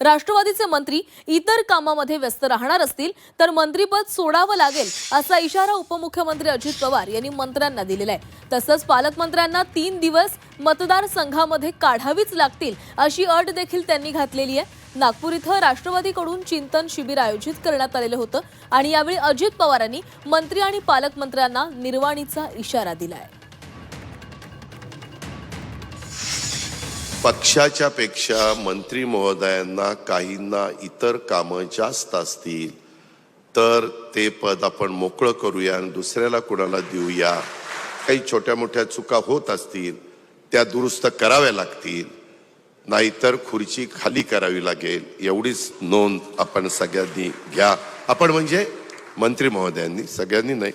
राष्ट्रवादीचे मंत्री इतर कामामध्ये व्यस्त राहणार असतील तर मंत्रीपद सोडावं लागेल असा इशारा उपमुख्यमंत्री अजित पवार यांनी मंत्र्यांना दिलेला आहे. तसंच पालकमंत्र्यांना तीन दिवस मतदारसंघामध्ये काढावीच लागतील अशी अट देखील त्यांनी घातलेली आहे. नागपूर इथं राष्ट्रवादीकडून चिंतन शिबिर आयोजित करण्यात आलेलं होतं आणि यावेळी अजित पवारांनी मंत्री आणि पालकमंत्र्यांना निर्वाणीचा इशारा दिला आहे पक्षाच्या पेक्षा मंत्री महोदयांना काहींना इतर कामं जास्त असतील तर ते पद आपण मोकळं करूया आणि दुसऱ्याला कुणाला देऊया. काही छोट्या मोठ्या चुका होत असतील त्या दुरुस्त कराव्या लागतील. नाहीतर खुर्ची खाली करावी लागेल. एवढीच नोंद आपण सगळ्यांनी घ्या. आपण म्हणजे मंत्री महोदयांनी सगळ्यांनी नाही.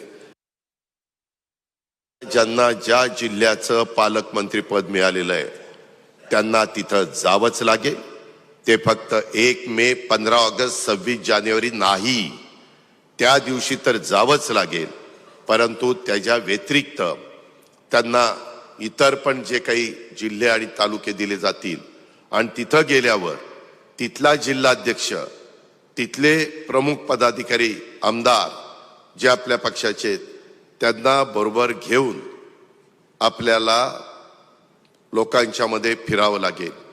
ज्यांना ज्या जिल्ह्याचं पालकमंत्रीपद मिळालेलं आहे त्यांना तिथं जावंच लागेल. ते फक्त एक मे पंधरा ऑगस्ट सव्वीस जानेवारी नाही. त्या दिवशी तर जावंच लागेल. परंतु त्याच्या व्यतिरिक्त त्यांना इतर पण जे काही जिल्हे आणि तालुके दिले जातील. आणि तिथं गेल्यावर तिथला जिल्हाध्यक्ष तिथले प्रमुख पदाधिकारी आमदार जे आपल्या पक्षाचे त्यांना बरोबर घेऊन आपल्याला लोकांच्यामध्ये फिरावं लागेल.